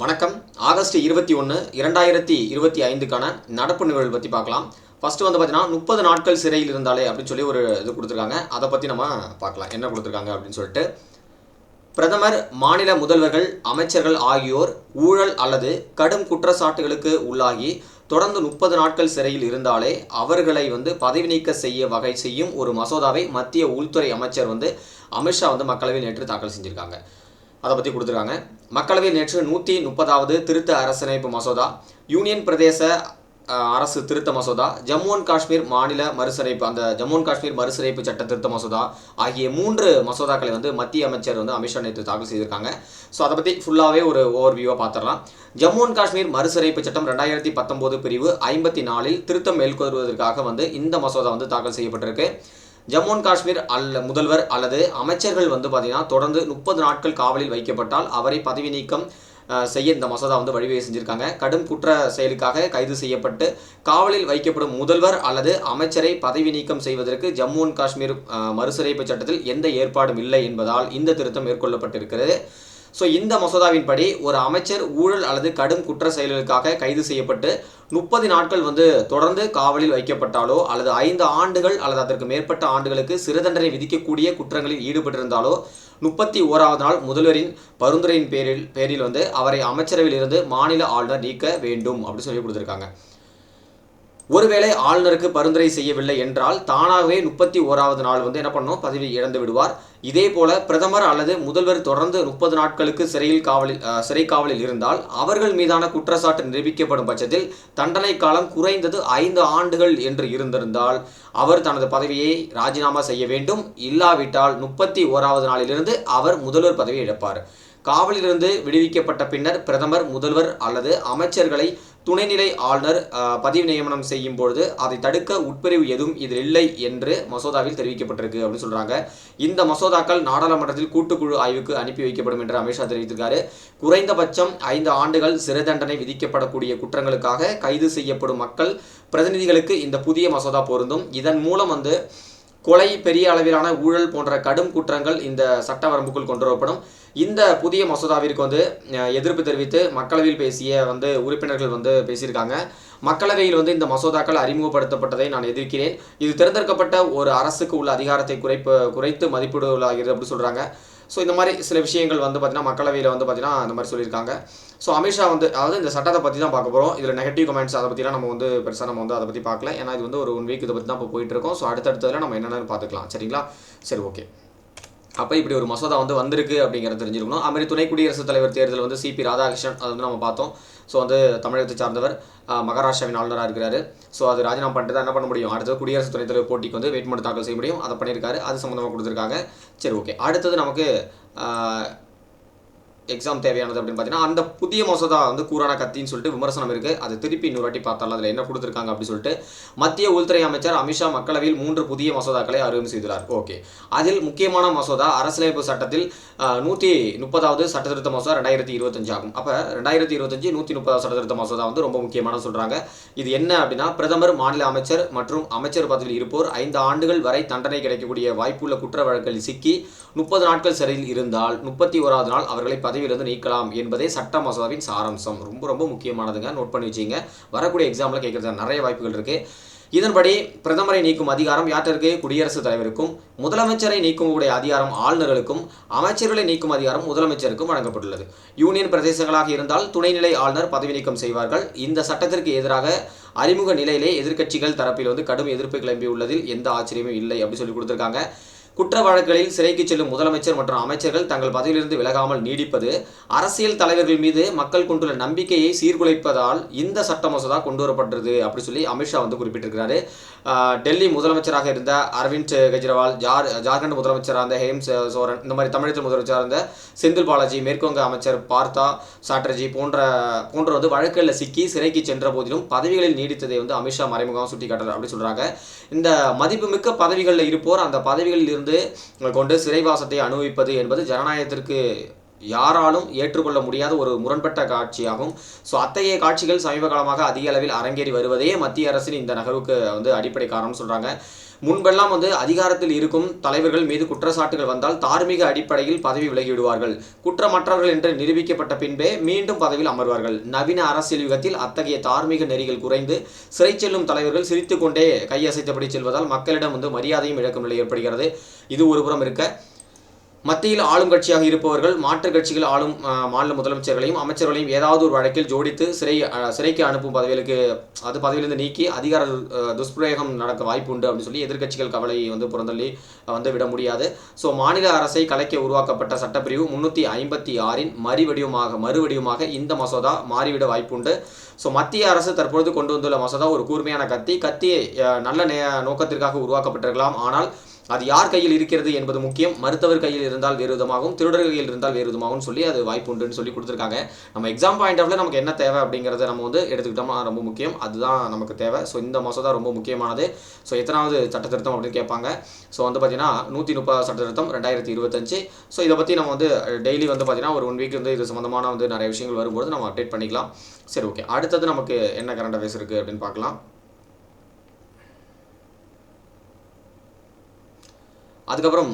வணக்கம். ஆகஸ்ட் இருபத்தி ஒன்று இரண்டாயிரத்தி இருபத்தி ஐந்துக்கான நடப்பு நிகழ்வு பற்றி பார்க்கலாம். ஃபர்ஸ்ட் வந்து பார்த்தீங்கன்னா முப்பது நாட்கள் சிறையில் இருந்தாலே அப்படின்னு சொல்லி ஒரு இது கொடுத்துருக்காங்க. அதை பற்றி நம்ம பார்க்கலாம். என்ன கொடுத்துருக்காங்க அப்படின்னு சொல்லிட்டு. பிரதமர் மாநில முதல்வர்கள் அமைச்சர்கள் ஆகியோர் ஊழல் அல்லது கடும் குற்றச்சாட்டுகளுக்கு உள்ளாகி தொடர்ந்து முப்பது நாட்கள் சிறையில் இருந்தாலே அவர்களை வந்து பதவி நீக்க செய்ய வகை செய்யும் ஒரு மசோதாவை மத்திய உள்துறை அமைச்சர் வந்து அமித்ஷா வந்து மக்களவையில் நேற்று தாக்கல் செஞ்சுருக்காங்க. அதை பற்றி கொடுத்துருக்காங்க. மக்களவையில் நேற்று நூற்றி முப்பதாவது திருத்த அரசணைப்பு மசோதா யூனியன் பிரதேச அரசு திருத்த மசோதா ஜம்மு அண்ட் காஷ்மீர் மாநில மறுசீரமைப்பு அந்த ஜம்மு அண்ட் காஷ்மீர் மறுசீரமைப்பு சட்ட திருத்த மசோதா ஆகிய மூன்று மசோதாக்களை வந்து மத்திய அமைச்சர் வந்து அமித்ஷா நேற்று தாக்கல் செய்திருக்காங்க. ஸோ அதை பற்றி ஃபுல்லாகவே ஒரு ஓவர் வியூவாக பார்த்துடலாம் ஜம்மு அண்ட் காஷ்மீர் மறுசீரமைப்பு சட்டம் ரெண்டாயிரத்தி பத்தொம்போது பிரிவு ஐம்பத்தி நாலில் திருத்தம் மேற்கொள்வதற்காக வந்து இந்த மசோதா வந்து தாக்கல் செய்யப்பட்டிருக்கு. ஜம்மு அண்ட் காஷ்மீர் அல்ல முதல்வர் அல்லது அமைச்சர்கள் வந்து பார்த்தீங்கன்னா தொடர்ந்து முப்பது நாட்கள் காவலில் வைக்கப்பட்டால் அவரை பதவி நீக்கம் செய்ய இந்த மசோதா வந்து வழிவகை செஞ்சிருக்காங்க. கடும் குற்ற செயலுக்காக கைது செய்யப்பட்டு காவலில் வைக்கப்படும் முதல்வர் அல்லது அமைச்சரை பதவி நீக்கம் செய்வதற்கு ஜம்மு அண்ட் காஷ்மீர் மறுசிறைப்பு மறுசீரமைப்பு சட்டத்தில் எந்த ஏற்பாடும் இல்லை என்பதால் இந்த திருத்தம் மேற்கொள்ளப்பட்டிருக்கிறது. ஸோ இந்த மசோதாவின்படி ஒரு அமைச்சர் ஊழல் அல்லது கடும் குற்ற செயல்களுக்காக கைது செய்யப்பட்டு முப்பது நாட்கள் வந்து தொடர்ந்து காவலில் வைக்கப்பட்டாலோ அல்லது ஐந்து ஆண்டுகள் அல்லது அதற்கு மேற்பட்ட ஆண்டுகளுக்கு சிறு தண்டனை விதிக்கக்கூடிய குற்றங்களில் ஈடுபட்டிருந்தாலோ முப்பத்தி ஓராவது நாள் முதல்வரின் பரிந்துரையின் பேரில் பேரில் வந்து அவரை அமைச்சரவையில் இருந்து மாநில ஆளுநர் நீக்க வேண்டும் அப்படின்னு சொல்லி கொடுத்துருக்காங்க. ஒருவேளை ஆளுநருக்கு பரிந்துரை செய்யவில்லை என்றால் தானாகவே முப்பத்தி ஓராவது நாள் வந்து என்ன பண்ணும் பதவி இழந்து விடுவார். இதே போல பிரதமர் அல்லது முதல்வர் தொடர்ந்து முப்பது நாட்களுக்கு சிறையில் காவலில் சிறை காவலில் இருந்தால் அவர்கள் மீதான குற்றச்சாட்டு நிரூபிக்கப்படும் பட்சத்தில் தண்டனை காலம் குறைந்தது ஐந்து ஆண்டுகள் என்று இருந்திருந்தால் அவர் தனது பதவியை ராஜினாமா செய்ய வேண்டும். இல்லாவிட்டால் முப்பத்தி ஓராவது நாளிலிருந்து அவர் முதல்வர் பதவியை இழப்பார். காவலிலிருந்து விடுவிக்கப்பட்ட பின்னர் பிரதமர் முதல்வர் அல்லது அமைச்சர்களை துணைநிலை ஆளுநர் பதவி நியமனம் செய்யும் பொழுது அதை தடுக்க உட்பிரிவு எதுவும் இதில் இல்லை என்று மசோதாவில் தெரிவிக்கப்பட்டிருக்கு அப்படின்னு சொல்கிறாங்க இந்த மசோதாக்கள் நாடாளுமன்றத்தில் கூட்டுக்குழு ஆய்வுக்கு அனுப்பி வைக்கப்படும் என்று அமித்ஷா தெரிவித்திருக்காரு. குறைந்தபட்சம் ஐந்து ஆண்டுகள் சிறை தண்டனை விதிக்கப்படக்கூடிய குற்றங்களுக்காக கைது செய்யப்படும் மக்கள் பிரதிநிதிகளுக்கு இந்த புதிய மசோதா பொருந்தும். இதன் மூலம் வந்து கொலை பெரிய அளவிலான ஊழல் போன்ற கடும் குற்றங்கள் இந்த சட்ட வரம்புக்குள் கொண்டு வரப்படும் இந்த புதிய மசோதாவிற்கு வந்து எதிர்ப்பு தெரிவித்து மக்களவையில் பேசிய வந்து உறுப்பினர்கள் வந்து பேசியிருக்காங்க. மக்களவையில் வந்து இந்த மசோதாக்கள் அறிமுகப்படுத்தப்பட்டதை நான் எதிர்க்கிறேன். இது தேர்ந்தெடுக்கப்பட்ட ஒரு அரசுக்கு உள்ள அதிகாரத்தை குறைப்பு குறைத்து மதிப்பீடுகளாகிறது அப்படின்னு சொல்கிறாங்க ஸோ இந்த மாதிரி சில விஷயங்கள் வந்து பார்த்தீங்கன்னா மக்களவையில் வந்து பார்த்தீங்கன்னா இந்த மாதிரி சொல்லியிருக்காங்க. ஸோ அமித்ஷா வந்து அதாவது இந்த சட்டத்தை பற்றி தான் பார்க்க போகிறோம் இதில் நெகட்டிவ் கமெண்ட்ஸ் அதை பற்றிலாம் நம்ம வந்து பெருசாக நம்ம வந்து அதை பற்றி பார்க்கல. ஏன்னா இது வந்து ஒரு ஒன் வீக் இதை பற்றி தான் இப்போ போயிட்டு இருக்கோம் ஸோ அடுத்தடுத்ததில் நம்ம என்னென்னு பார்த்துக்கலாம். சரிங்களா? சரி ஓகே அப்போ இப்படி ஒரு மசோதா வந்து வந்திருக்கு அப்படிங்கிறத தெரிஞ்சிருக்கணும். அதுமாதிரி துணை குடியரசுத் தலைவர் தேர்தல் வந்து சிபி ராதாகிருஷ்ணன் அது வந்து நம்ம பார்த்தோம். ஸோ வந்து தமிழகத்தை சார்ந்தவர் மகாராஷ்டிராவின் ஆளுநராக இருக்கிறாரு. ஸோ அது ராஜினாமா பண்ணிட்டு தான் என்ன பண்ண முடியும்? அடுத்தது குடியரசு துணைத் தலைவர் போட்டிக்கு வந்து வேட்புமனு தாக்கல் செய்ய முடியும். அதை பண்ணியிருக்காரு. அது சம்மந்தமாக கொடுத்துருக்காங்க. சரி ஓகே அடுத்தது நமக்கு எக்ஸாம் தேவையானது அப்படின்னு பார்த்தீங்கன்னா அந்த புதிய மசோதா வந்து கூறான கத்தின்னு சொல்லிட்டு விமர்சனம் இருக்குது அது திருப்பி இன்னொரு வாட்டி பார்த்தாலும் அதில் என்ன கொடுத்துருக்காங்க அப்படின்னு சொல்லிட்டு மத்திய உள்துறை அமைச்சர் அமித்ஷா மக்களவையில் மூன்று புதிய மசோதாக்களை அறிமுகம் செய்துள்ளார். ஓகே. அதில் முக்கியமான மசோதா அரசியலமைப்பு சட்டத்தில் நூற்றி முப்பதாவது சட்டத்திருத்த மசோதா ரெண்டாயிரத்தி இருபத்தஞ்சு ஆகும். அப்போ ரெண்டாயிரத்தி இருபத்தஞ்சு நூற்றி முப்பதாவது சட்டத்திருத்த மசோதா வந்து ரொம்ப முக்கியமான சொல்கிறாங்க இது என்ன அப்படின்னா பிரதமர் மாநில அமைச்சர் மற்றும் அமைச்சர் பதவியில் இருப்போர் ஐந்து ஆண்டுகள் வரை தண்டனை கிடைக்கக்கூடிய வாய்ப்புள்ள குற்ற வழக்கில் சிக்கி முப்பது நாட்கள் சிறையில் இருந்தால் முப்பத்தி ஓராவது நாள் அவர்களை பதவியிலிருந்து நீக்கலாம் என்பதே சட்ட மசோதாவின் சாராம்சம். ரொம்ப ரொம்ப முக்கியமானதுங்க. நோட் பண்ணி வச்சிங்க. வரக்கூடிய எக்ஸாமில் கேட்குறது நிறைய வாய்ப்புகள் இருக்கு. இதன்படி பிரதமரை நீக்கும் அதிகாரம் யாற்றிற்கு குடியரசுத் தலைவருக்கும் முதலமைச்சரை நீக்கக்கூடிய அதிகாரம் ஆளுநர்களுக்கும் அமைச்சர்களை நீக்கும் அதிகாரம் முதலமைச்சருக்கும் வழங்கப்பட்டுள்ளது. யூனியன் பிரதேசங்களாக இருந்தால் துணைநிலை ஆளுநர் பதவி நீக்கம் செய்வார்கள். இந்த சட்டத்திற்கு எதிராக அறிமுக நிலையிலே எதிர்க்கட்சிகள் தரப்பில் வந்து கடும் எதிர்ப்பு கிளம்பியுள்ளதில் எந்த ஆச்சரியமும் இல்லை அப்படின்னு சொல்லி கொடுத்துருக்காங்க. குற்ற வழக்குகளில் சிறைக்கு செல்லும் முதலமைச்சர் மற்றும் அமைச்சர்கள் தங்கள் பதவியிலிருந்து விலகாமல் நீடிப்பது அரசியல் தலைவர்கள் மீது மக்கள் கொண்டுள்ள நம்பிக்கையை சீர்குலைப்பதால் இந்த சட்ட மசோதா கொண்டு வரப்பட்டது அப்படி சொல்லி அமித்ஷா வந்து குறிப்பிட்டிருக்கிறாரு. டெல்லி முதலமைச்சராக இருந்த அரவிந்த் கெஜ்ரிவால் ஜார் ஜார்க்கண்ட் முதலமைச்சராக இருந்த ஹேம்ஸ் சோரன் இந்த மாதிரி தமிழகத்தில் முதலமைச்சராக இருந்த செந்தில் பாலாஜி மேற்குவங்க அமைச்சர் பார்த்தா சாட்டர்ஜி போன்ற போன்ற வந்து வழக்குகளில் சிக்கி சிறைக்கு சென்ற போதிலும் பதவிகளில் நீடித்ததை வந்து அமித்ஷா மறைமுகமாக சுட்டி அப்படின்னு சொல்கிறாங்க இந்த மதிப்புமிக்க பதவிகளில் இருப்போர் அந்த பதவிகளில் இருந்து கொண்டு சிறைவாசத்தை அனுபவிப்பது என்பது ஜனநாயகத்திற்கு யாராலும் ஏற்றுக்கொள்ள முடியாத ஒரு முரண்பட்ட காட்சியாகும். ஸோ அத்தகைய காட்சிகள் சமீப காலமாக அதிக அளவில் அரங்கேறி வருவதே மத்திய அரசின் இந்த நகர்வுக்கு வந்து அடிப்படை காரணம் சொல்கிறாங்க முன்பெல்லாம் வந்து அதிகாரத்தில் இருக்கும் தலைவர்கள் மீது குற்றச்சாட்டுகள் வந்தால் தார்மீக அடிப்படையில் பதவி விலகிவிடுவார்கள். குற்றமற்றவர்கள் என்று நிரூபிக்கப்பட்ட பின்பே மீண்டும் பதவியில் அமர்வார்கள். நவீன அரசியல் யுகத்தில் அத்தகைய தார்மீக நெறிகள் குறைந்து சிறை செல்லும் தலைவர்கள் சிரித்துக்கொண்டே கையசைத்தபடி செல்வதால் மக்களிடம் வந்து மரியாதையும் இழக்கும் நிலை ஏற்படுகிறது. இது ஒருபுறம் இருக்க மத்தியில் ஆளும் கட்சியாக இருப்பவர்கள் மாற்றுக் கட்சிகள் ஆளும் மாநில முதலமைச்சர்களையும் அமைச்சர்களையும் ஏதாவது ஒரு வழக்கில் ஜோடித்து சிறை சிறைக்கு அனுப்பும் பதவிகளுக்கு அது பதவியிலிருந்து நீக்கி அதிகார துஷ்பிரயோகம் நடக்க வாய்ப்பு உண்டு அப்படின்னு சொல்லி எதிர்க்கட்சிகள் கவலையை வந்து புறந்தள்ளி வந்து விட முடியாது. ஸோ மாநில அரசை கலைக்க உருவாக்கப்பட்ட சட்டப்பிரிவு முன்னூற்றி ஐம்பத்தி ஆறின் மறுவடிவமாக மறுவடிவமாக இந்த மசோதா மாறிவிட வாய்ப்புண்டு ஸோ மத்திய அரசு தற்பொழுது கொண்டு வந்துள்ள மசோதா ஒரு கூர்மையான கத்தி. கத்தி நல்ல நே நோக்கத்திற்காக உருவாக்கப்பட்டிருக்கலாம். ஆனால் அது யார் கையில் இருக்கிறது என்பது முக்கியம். மருத்துவர் கையில் இருந்தால் வேறு விதமாகவும் திருடர் கையில் இருந்தால் வேறு விதமாகவும் சொல்லி அது வாய்ப்பு உண்டுன்னு சொல்லி கொடுத்துருக்காங்க. நம்ம எக்ஸாம் பாயிண்ட் ஆஃப்ல நமக்கு என்ன தேவை அப்படிங்கிறத நம்ம வந்து எடுத்துக்கிட்டோம்னா ரொம்ப முக்கியம். அதுதான் நமக்கு தேவை. ஸோ இந்த மசோதா ரொம்ப முக்கியமானது. ஸோ எத்தனாவது சட்ட திருத்தம் அப்படின்னு கேட்பாங்க. ஸோ வந்து பார்த்தீங்கன்னா நூற்றி முப்பது சட்ட திருத்தம் ரெண்டாயிரத்தி இருபத்தஞ்சு. ஸோ இதை பற்றி நம்ம வந்து டெய்லி வந்து பார்த்தீங்கன்னா ஒரு ஒன் வீக் வந்து இது சம்மந்தமான வந்து நிறைய விஷயங்கள் வரும்போது நம்ம அப்டேட் பண்ணிக்கலாம். சரி ஓகே அடுத்தது நமக்கு என்ன கரண்ட் அஃபேர்ஸ் இருக்குது அப்படின்னு பார்க்கலாம். அதுக்கப்புறம்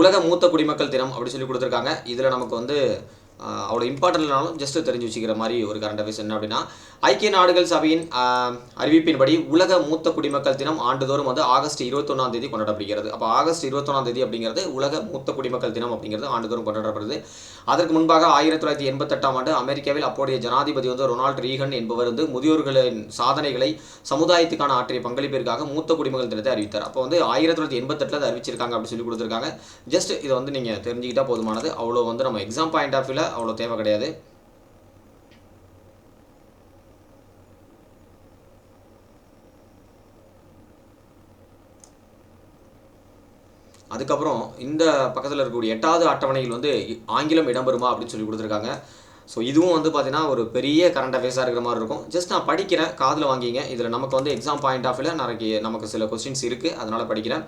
உலக மூத்த குடிமக்கள் தினம் அப்படி சொல்லி கொடுத்துருக்காங்க. இதில் நமக்கு வந்து அவ்வளோ இம்பார்ட்டன்ட் இல்லைனாலும் ஜஸ்ட் தெரிஞ்சு வச்சுக்கிற மாதிரி ஒரு கரண்ட் அஃபேர்ஸ் என்ன அப்படின்னா ஐக்கிய நாடுகள் சபையின் அறிவிப்பின்படி உலக மூத்த குடிமக்கள் தினம் ஆண்டுதோறும் வந்து ஆகஸ்ட் இருபத்தொன்னாம் தேதி கொண்டாடப்படுகிறது. அப்போ ஆகஸ்ட் இருபத்தொன்னாம் தேதி அப்படிங்கிறது உலக மூத்த குடிமக்கள் தினம் அப்படிங்கிறது ஆண்டுதோறும் கொண்டாடப்படுது. அதற்கு முன்பாக ஆயிரத்தி தொள்ளாயிரத்தி எண்பத்தெட்டாம் ஆண்டு அமெரிக்காவில் அப்போதைய ஜனாதிபதி வந்து ரொனால்ட் ரீகன் என்பவர் வந்து முதியோர்களின் சாதனைகளை சமுதாயத்துக்கான ஆற்றிய பங்களிப்பிற்காக மூத்த குடிமக்கள் தினத்தை அறிவித்தார். அப்போ வந்து ஆயிரத்தி தொள்ளாயிரத்தி எண்பத்தெட்டில் அதை அறிவிச்சிருக்காங்க அப்படின்னு சொல்லி கொடுத்துருக்காங்க. ஜஸ்ட் இதை வந்து நீங்கள் தெரிஞ்சுக்கிட்டால் போதுமானது. அவ்வளோ வந்து நம்ம எக்ஸாம் பாயிண்ட் ஆஃப் வியூவில் அவ்வளோ தேவை கிடையாது. அதுக்கப்புறம் இந்த பக்கத்தில் இருக்கக்கூடிய எட்டாவது அட்டவணையில் வந்து ஆங்கிலம் இடம்பெறுமா அப்படின்னு சொல்லி கொடுத்துருக்காங்க. ஸோ இதுவும் வந்து பார்த்தீங்கன்னா ஒரு பெரிய கரண்ட் அஃபேர்ஸாக இருக்கிற மாதிரி இருக்கும். ஜஸ்ட் நான் படிக்கிறேன் காதில் வாங்கிங்க. இதில் நமக்கு வந்து எக்ஸாம் பாயிண்ட் ஆஃப் வியூவில் நாளைக்கு நமக்கு சில கொஸ்டின்ஸ் இருக்குது அதனால் படிக்கிறேன்.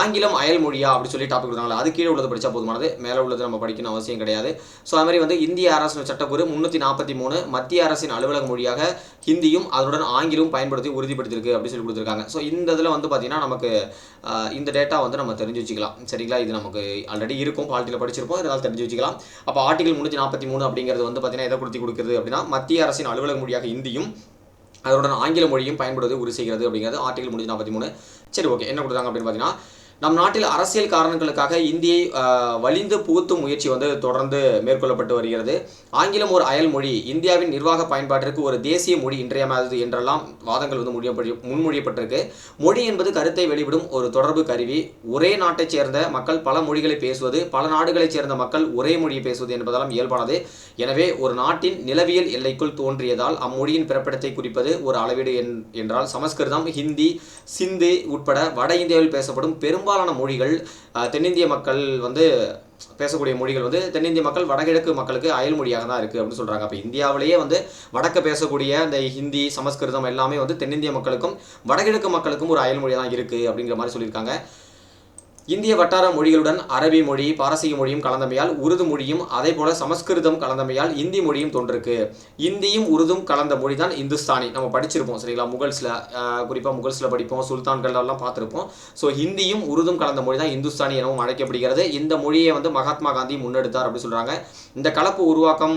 ஆங்கிலம் அயல் மொழியா அப்படி சொல்லி டாபிக் கொடுத்தாங்களா அது கீழே உள்ளது படித்தா போதுமானது. மேலே உள்ளது நம்ம படிக்கணும் அவசியம் கிடையாது. ஸோ அது மாதிரி வந்து இந்திய அரசின் சட்டக்குறு முந்நூற்றி நாற்பத்தி மூணு மத்திய அரசின் அலுவலக மொழியாக ஹிந்தியும் அதனுடன் ஆங்கிலமும் பயன்படுத்தி உறுதிப்படுத்தியிருக்கு அப்படின்னு சொல்லி கொடுத்துருக்காங்க. ஸோ இந்த இதில் வந்து பார்த்தீங்கன்னா நமக்கு இந்த டேட்டா வந்து நம்ம தெரிஞ்சு வச்சுக்கலாம். சரிங்களா? இது நமக்கு ஆல்ரெடி இருக்கும். பாலிட்டியில் படிச்சிருப்போம். இதனால் தெரிஞ்சு வச்சுக்கலாம். அப்போ ஆர்டிகல் முந்நூற்றி நாற்பத்தி மூணு அப்படிங்கிறது வந்து பார்த்தீங்கன்னா எதை கொடுத்து கொடுக்குறது அப்படின்னா மத்திய அரசின் அலுவலக மொழியாக ஹிந்தியும் அதனுடன் ஆங்கில மொழியும் பயன்படுவது உறுதி செய்கிறது அப்படிங்கிறது ஆர்டிகல் முன்னூற்றி நாற்பத்தி மூணு. சரி ஓகே என்ன கொடுத்தாங்க அப்படின்னு பார்த்தீங்கன்னா நம் நாட்டில் அரசியல் காரணங்களுக்காக இந்தியை வலிந்து புகுத்தும் முயற்சி வந்து தொடர்ந்து மேற்கொள்ளப்பட்டு வருகிறது. ஆங்கிலம் ஒரு அயல் மொழி. இந்தியாவின் நிர்வாக பயன்பாட்டிற்கு ஒரு தேசிய மொழி இன்றியமையாதது என்றெல்லாம் வாதங்கள் வந்து முடியப்படி முன்மொழியப்பட்டிருக்கு. மொழி என்பது கருத்தை வெளிவிடும் ஒரு தொடர்பு கருவி. ஒரே நாட்டைச் சேர்ந்த மக்கள் பல மொழிகளை பேசுவது பல நாடுகளைச் சேர்ந்த மக்கள் ஒரே மொழியை பேசுவது என்பதாலும் இயல்பானது. எனவே ஒரு நாட்டின் நிலவியல் எல்லைக்குள் தோன்றியதால் அம்மொழியின் பிறப்பிடத்தை குறிப்பது ஒரு அளவீடு என்றால் சமஸ்கிருதம் ஹிந்தி சிந்து உட்பட வட இந்தியாவில் பேசப்படும் பெரும் பெரும்பாலான மொழிகள் தென்னிந்திய மக்கள் வந்து பேசக்கூடிய மொழிகள் வந்து தென்னிந்திய மக்கள் வடகிழக்கு மக்களுக்கு அயல் மொழியாக தான் இருக்குது அப்படின்னு சொல்கிறாங்க அப்போ இந்தியாவிலேயே வந்து வடக்க பேசக்கூடிய அந்த ஹிந்தி சமஸ்கிருதம் எல்லாமே வந்து தென்னிந்திய மக்களுக்கும் வடகிழக்கு மக்களுக்கும் ஒரு அயல் மொழியாக தான் இருக்குது அப்படிங்கிற மாதிரி சொல்லியிருக்காங்க. இந்திய வட்டார மொழிகளுடன் அரபி மொழி பாரசீக மொழியும் கலந்தமையால் உருது மொழியும் அதே போல சமஸ்கிருதம் கலந்தமையால் இந்தி மொழியும் தோன்றிருக்கு. இந்தியும் உருதும் கலந்த மொழி தான் இந்துஸ்தானி. நம்ம படிச்சிருப்போம் சரிங்களா? முகல்ஸில் குறிப்பாக முகல்ஸில் படிப்போம் சுல்தான்கள்லாம் பார்த்துருப்போம். ஸோ ஹிந்தியும் உருதும் கலந்த மொழி தான் இந்துஸ்தானி எனவும் அழைக்கப்படுகிறது. இந்த மொழியை வந்து மகாத்மா காந்தி முன்னெடுத்தார் அப்படின்னு சொல்கிறாங்க இந்த கலப்பு உருவாக்கம்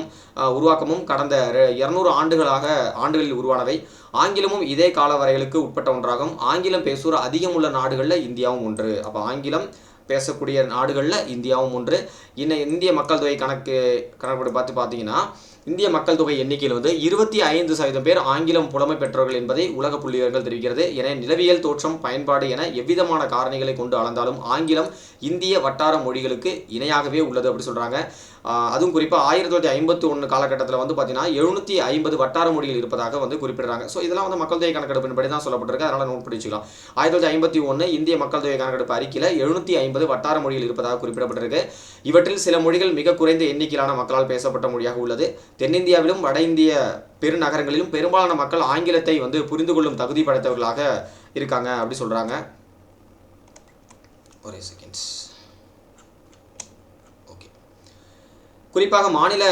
உருவாக்கமும் கடந்த இரநூறு ஆண்டுகளாக ஆண்டுகளில் உருவானவை ஆங்கிலமும் இதே கால வரைகளுக்கு உட்பட்ட ஒன்றாகும். ஆங்கிலம் பேசுகிற அதிகம் உள்ள நாடுகளில் இந்தியாவும் ஒன்று. அப்போ ஆங்கிலம் பேசக்கூடிய நாடுகளில் இந்தியாவும் ஒன்று. இன்னும் இந்திய மக்கள் தொகை கணக்கு கணக்குப்படி பார்த்து பார்த்தீங்கன்னா இந்திய மக்கள் தொகை எண்ணிக்கையில் வந்து இருபத்தி ஐந்து சதவீதம் பேர் ஆங்கிலம் புலமை பெற்றவர்கள் என்பதை உலக புள்ளியர்கள் தெரிவிக்கிறது. என நிலவியல் தோற்றம் பயன்பாடு என எவ்விதமான காரணிகளை கொண்டு அளந்தாலும் ஆங்கிலம் இந்திய வட்டார மொழிகளுக்கு இணையாகவே உள்ளது அப்படி சொல்கிறாங்க அதுவும் குறிப்பாக ஆயிரத்தி தொள்ளாயிரத்தி ஐம்பத்தி ஒன்று காலகட்டத்தில் வந்து பார்த்தீங்கன்னா எழுநூற்றி ஐம்பது வட்டார மொழிகள் இருப்பதாக வந்து குறிப்பிடுறாங்க. ஸோ இதெல்லாம் வந்து மக்கள் தொகை கணக்கெடுப்பின்படி தான் சொல்லப்பட்டிருக்கு. அதனால் நோட் பண்ணி வச்சுக்கலாம். ஆயிரத்தி தொள்ளாயிரத்தி ஐம்பத்தி ஒன்று இந்திய மக்கள் தொகை கணக்கெடுப்பு அறிக்கையில் எழுநூற்றி ஐம்பது வட்டார மொழிகள் இருப்பதாக குறிப்பிடப்பட்டிருக்கு. இவற்றில் சில மொழிகள் மிக குறைந்த எண்ணிக்கையிலான மக்களால் பேசப்பட்ட மொழியாக உள்ளது. தென்னிந்தியாவிலும் வட இந்திய பெருநகரங்களிலும் பெரும்பாலான மக்கள் ஆங்கிலத்தை வந்து புரிந்து கொள்ளும் தகுதி படைத்தவர்களாக இருக்காங்க அப்படி சொல்கிறாங்க ஒரே செகண்ட்ஸ் ஓகே குறிப்பாக மாநில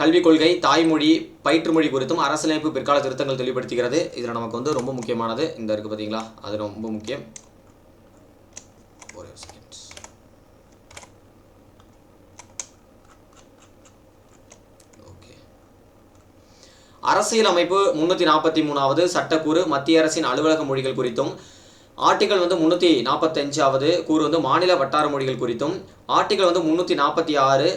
கல்விக் கொள்கை தாய்மொழி பயிற்றுமொழி குறித்தும் அரசியலமைப்பு பிற்கால திருத்தங்கள் தெளிவுபடுத்துகிறது. இதில் நமக்கு வந்து ரொம்ப முக்கியமானது இந்த இருக்குது பார்த்தீங்களா அது ரொம்ப முக்கியம். அரசியல் அமைப்பு முன்னூற்றி நாற்பத்தி மூணாவது சட்டக்கூறு மத்திய அரசின் அலுவலக மொழிகள் குறித்தும் ஆர்டிகல் வந்து முந்நூற்றி நாற்பத்தஞ்சாவது கூறு வந்து மாநில வட்டார மொழிகள் குறித்தும் ஆர்டிகல் வந்து முந்நூற்றி நாற்பத்தி ஆறு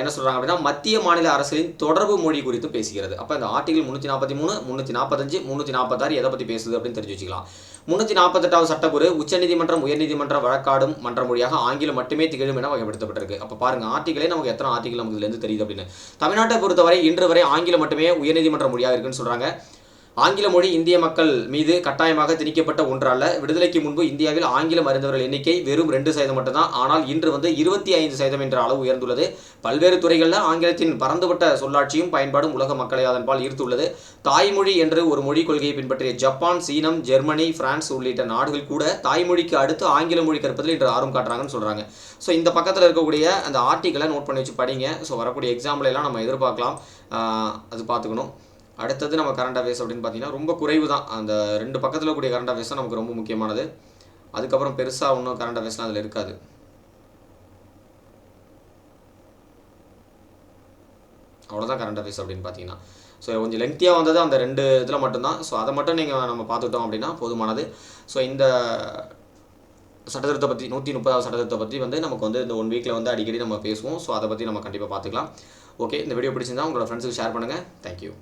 என்ன சொல்கிறாங்க அப்படின்னா மத்திய மாநில அரசுகளின் தொடர்பு மொழி குறித்து பேசுகிறது. அப்போ இந்த ஆர்டிகல் முந்நூற்றி நாற்பத்தி மூணு முந்நூற்றி நாற்பத்தஞ்சு முந்நூற்றி நாற்பத்தாறு எதை பற்றி பேசுது அப்படின்னு தெரிஞ்சு வச்சுக்கலாம். முந்நூற்றி நாற்பத்தெட்டாவது சட்டக்கூறு உச்சநீதிமன்றம் உயர்நீதிமன்றம் வழக்காடும் மன்ற மொழியாக ஆங்கிலம் மட்டுமே திகழும் என வகைப்படுத்தப்பட்டிருக்கு. அப்போ பாருங்க ஆர்டிகளே நமக்கு எத்தனை ஆர்டிகல் நமக்கு இதுலேருந்து தெரியுது அப்படின்னு. தமிழ்நாட்டை பொறுத்தவரை இன்று வரை ஆங்கிலம் மட்டுமே உயர்நீதிமன்ற மொழியாக இருக்குன்னு சொல்கிறாங்க ஆங்கில மொழி இந்திய மக்கள் மீது கட்டாயமாக திணிக்கப்பட்ட ஒன்றால விடுதலைக்கு முன்பு இந்தியாவில் ஆங்கிலம் அறிந்தவர்கள் எண்ணிக்கை வெறும் ரெண்டு சதவீதம் மட்டும்தான். ஆனால் இன்று வந்து இருபத்தி ஐந்து சதவீதம் என்ற அளவு உயர்ந்துள்ளது. பல்வேறு துறைகளில் ஆங்கிலத்தின் பரந்துபட்ட சொல்லாட்சியும் பயன்பாடும் உலக மக்களை அதன்பால் ஈர்த்துள்ளது. தாய்மொழி என்று ஒரு மொழி கொள்கையை பின்பற்றிய ஜப்பான் சீனம் ஜெர்மனி பிரான்ஸ் உள்ளிட்ட நாடுகள் கூட தாய்மொழிக்கு அடுத்து ஆங்கில மொழி கற்பதில் இன்று ஆர்வம் காட்டுறாங்கன்னு சொல்கிறாங்க ஸோ இந்த பக்கத்தில் இருக்கக்கூடிய அந்த ஆர்டிகளை நோட் பண்ணி வச்சு படிங்க. ஸோ வரக்கூடிய எக்ஸாம்பிள் எல்லாம் நம்ம எதிர்பார்க்கலாம். அது பார்த்துக்கணும். அடுத்தது நம்ம கரண்ட் அஃபேர்ஸ் அப்படின்னு பார்த்தீங்கன்னா ரொம்ப குறைவு தான் அந்த ரெண்டு பக்கத்தில் கூடிய கரண்ட் அஃபேர்ஸ் தான் நமக்கு ரொம்ப முக்கியமானது. அதுக்கப்புறம் பெருசாக ஒன்றும் கரண்ட் அஃபேர்ஸ்லாம் அதில் இருக்காது. அவ்வளோதான் கரண்ட் அஃபேர்ஸ் அப்படின்னு பார்த்தீங்கன்னா. ஸோ கொஞ்சம் லெங்க்த்தியாக வந்தது அந்த ரெண்டு இதில் மட்டும்தான். ஸோ அதை மட்டும் நீங்கள் நம்ம பார்த்துட்டோம் அப்படின்னா போதுமானது. ஸோ இந்த சட்டத்திருத்தத்தை பற்றி நூற்றி முப்பதாவது சட்டத்திருத்தத்தை பற்றி வந்து நமக்கு வந்து இந்த ஒன் வீக்கில் வந்து அடிக்கடி நம்ம பேசுவோம். ஸோ அதை பற்றி நம்ம கண்டிப்பாக பார்த்துக்கலாம். ஓகே இந்த வீடியோ பிடிச்சிருந்தா உங்களோட ஃப்ரெண்ட்ஸுக்கு ஷேர் பண்ணுங்கள் தேங்க்யூ